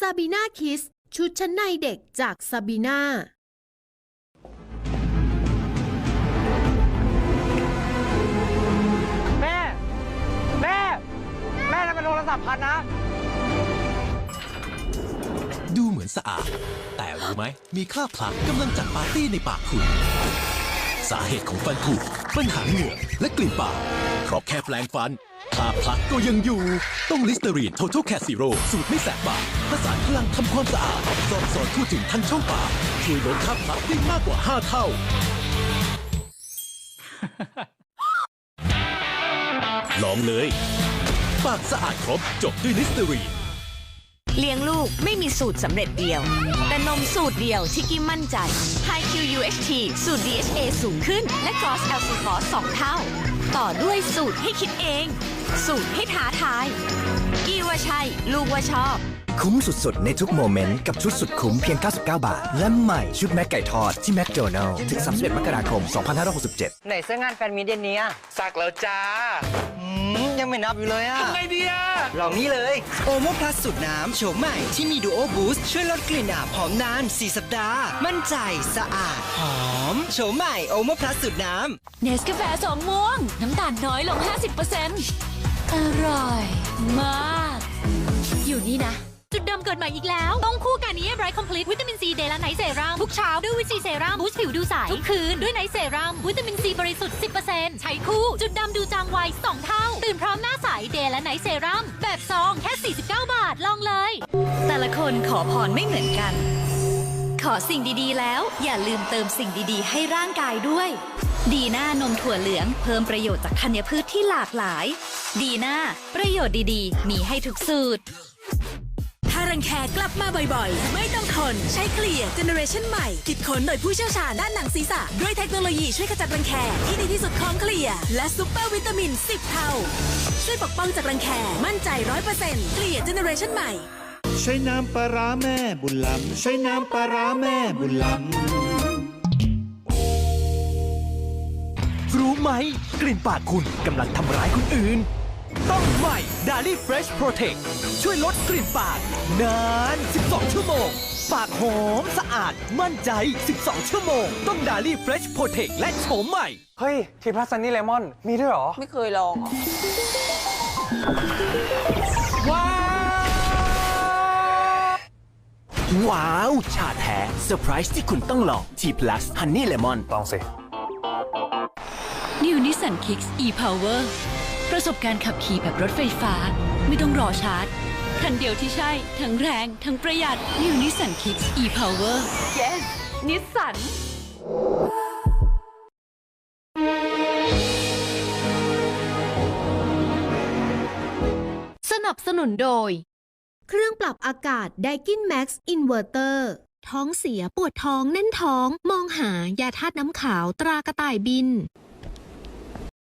ซาบีนาคิส ชุดชั้นในเด็กจากซาบีนาแม่ แม่ แม่ทำไมโทรศัพท์พันนะ ดูเหมือนสะอาด แต่รู้ไหม มีคราบพลักกำลังจัดปาร์ตี้ในปากคุณ สาเหตุของฟันผุปัญหาเหงือกและกลิ่นปาก เพราะแค่แปลงฟันคาพลักก็ยังอยู่ ต้องลิสเตอรีน Total Cat Zero สูตรไม่แสบปากผสานพลังทำความสะอาดสอดสอนทั่วถึงทั้งช่องปากช่วยลดคราบพลักได้มากกว่า 5 เท่า ลองเลย ปากสะอาดครบจบด้วยลิสเตอรีนเลี้ยงลูกไม่มีสูตรสำเร็จเดียว แต่นมสูตรเดียวที่กี้มั่นใจ High Q UHT สูตร DHA สูงขึ้น และ Cross l c อส2เท่า ต่อด้วยสูตรให้คิดเอง สูตรให้ท้าทาย กี้ว่าใช่ ลูกว่าชอบ คุ้มสุดๆ ในทุกโมเมนต์ กับชุดสุดคุ้มเพียง 99 บาท และใหม่ชุดแม็กไก่ทอดที่แมคโดนัลล์ถึง 31 มกราคม 2567 ไหนเสื้องานแฟนมีเดนเนี้ยสักแล้วจ้าอืม ยังไม่นับอยู่เลยอะทำไงดีอะลองนี้เลยโอโมพลัสสูตรน้ำโฉมใหม่ที่มีดูโอบูสต์ช่วยลดกลิ่นอับหอมนาน 4 สัปดาห์ มั่นใจสะอาด หอมโฉมใหม่โอโมพลัสสูตรน้ำเนสกาแฟสองม่วง น้ำตาลน้อยลง 50%อร่อย มาก อยู่นี่นะจุดเดิมเกิดใหม่อีกแล้วต้องคู่กันนี้ไบรท์คอมพลีทวิตามินซีเดย์และไนท์เซรั่มทุกเช้าด้วยวิตซีเซรั่มบูสต์ผิวดูใส ทุกคืนด้วยไนท์เซรั่มวิตามินซีบริสุทธิ์ 10% ใช้คู่จุดดำดูจางไว2เท่า ตื่นพร้อมหน้าใสเดย์และไนท์เซรั่มแบบซองแค่ 49 บาทลองเลย แต่ละคนขอพรไม่เหมือนกัน ขอสิ่งดีๆ แล้วอย่าลืมเติมสิ่งดีๆ ให้ร่างกายด้วย ดีน่านมถั่วเหลืองเพิ่มประโยชน์จากธัญพืชที่หลากหลาย ดีน่าประโยชน์ดีๆ มีให้ทุกสูตร รังแคกลับมาบ่อยๆ ไม่ต้องทนใช้เคลียร์เจเนอเรชันใหม่คิดค้นโดยผู้เชี่ยวชาญด้านหนังศีรษะ ด้วยเทคโนโลยีช่วยขจัดรังแคที่ดีที่สุดของเคลียร์และซูเปอร์วิตามิน 10 เท่า ช่วยปกป้องจากรังแคมั่นใจ100%เคลียร์เจเนอเรชันใหม่ ใช้น้ำปลาร้าแม่บุญล้ำใช้น้ำปลาร้าแม่บุญล้ำรู้ไหม กลิ่นปากคุณกำลังทำร้ายคนอื่น ต้องใหม่ d a l i Fresh Protect ช่วยลดกลิ่นปาก นาน 12 ชั่วโมง ปากหอมสะอาดมั่นใจ 12 ชั่วโมง ต้อง d a l i Fresh Protect และโฉมใหม่ เฮ้ย ทีพลัสซันนี่เลมอน มีด้วยเหรอ ไม่เคยลองเหรอว้าว ชาแท้เซอร์ไพรส์ที่คุณต้องลอง T Plus Honey Lemon ลองสิ New Nissan Kicks e-Power ประสบการณ์ขับขี่แบบรถไฟฟ้า ไม่ต้องรอชาร์จ คันเดียวที่ใช่ ทั้งแรง ทั้งประหยัด New Nissan Kicks e-Power Yes นิสสันสนับสนุนโดย เครื่องปรับอากาศ d a i k i n Max Inverter ท้องเสียปวดท้องแน่นท้อง มองหายาธาตุน้ำขาวตรากระต่ายบิน